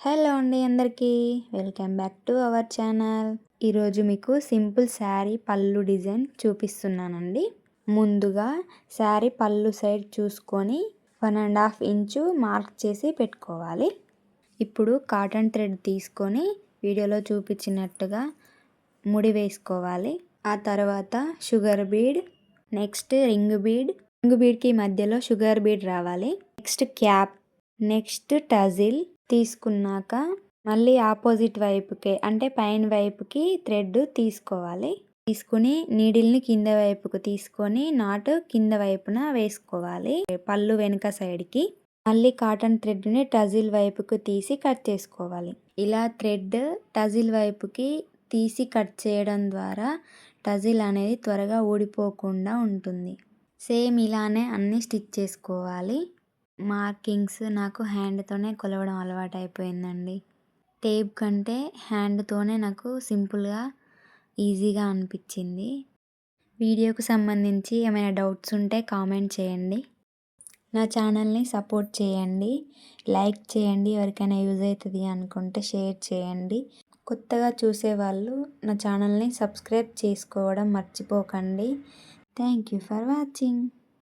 Hello అండి అందరికీ. Welcome back to our channel. ఈరోజు మీకు సింపుల్ శారీ పళ్ళు డిజైన్ చూపిస్తున్నానండి. ముందుగా శారీ పళ్ళు సైడ్ చూసుకొని one and half inch mark చేసి పెట్టుకోవాలి. ఇప్పుడు కాటన్ థ్రెడ్ తీసుకొని వీడియోలో చూపించినట్టుగా ముడి వేసుకోవాలి. ఆ తర్వాత sugar bead next ring bead. Ring బీడ్కి మధ్యలో షుగర్ బీడ్ రావాలి. నెక్స్ట్ క్యాప్ నెక్స్ట్ టజిల్ తీసుకున్నాక మళ్ళీ ఆపోజిట్ వైపుకే అంటే పైన వైపుకి థ్రెడ్ తీసుకోవాలి. తీసుకుని నీడిల్ని కింద వైపుకు తీసుకొని నాటు కింద వైపున వేసుకోవాలి. పళ్ళు వెనుక సైడ్కి. మళ్ళీ కాటన్ థ్రెడ్ని టజిల్ వైపుకు తీసి కట్ చేసుకోవాలి. ఇలా థ్రెడ్ టజిల్ వైపుకి తీసి కట్ చేయడం ద్వారా టజిల్ అనేది త్వరగా ఊడిపోకుండా ఉంటుంది. సేమ్ ఇలానే అన్నీ స్టిచ్ చేసుకోవాలి. మార్కింగ్స్ నాకు హ్యాండ్తోనే కొలవడం అలవాటు అయిపోయిందండి టేప్ కంటే హ్యాండ్తోనే నాకు సింపుల్గా ఈజీగా అనిపించింది. వీడియోకు సంబంధించి ఏమైనా డౌట్స్ ఉంటే కామెంట్ చేయండి. నా ఛానల్ని సపోర్ట్ చేయండి. లైక్ చేయండి. ఎవరికైనా యూజ్ అవుతుంది అనుకుంటే షేర్ చేయండి. కొత్తగా చూసేవాళ్ళు నా ఛానల్ని సబ్స్క్రైబ్ చేసుకోవడం మర్చిపోకండి. Thank you for watching.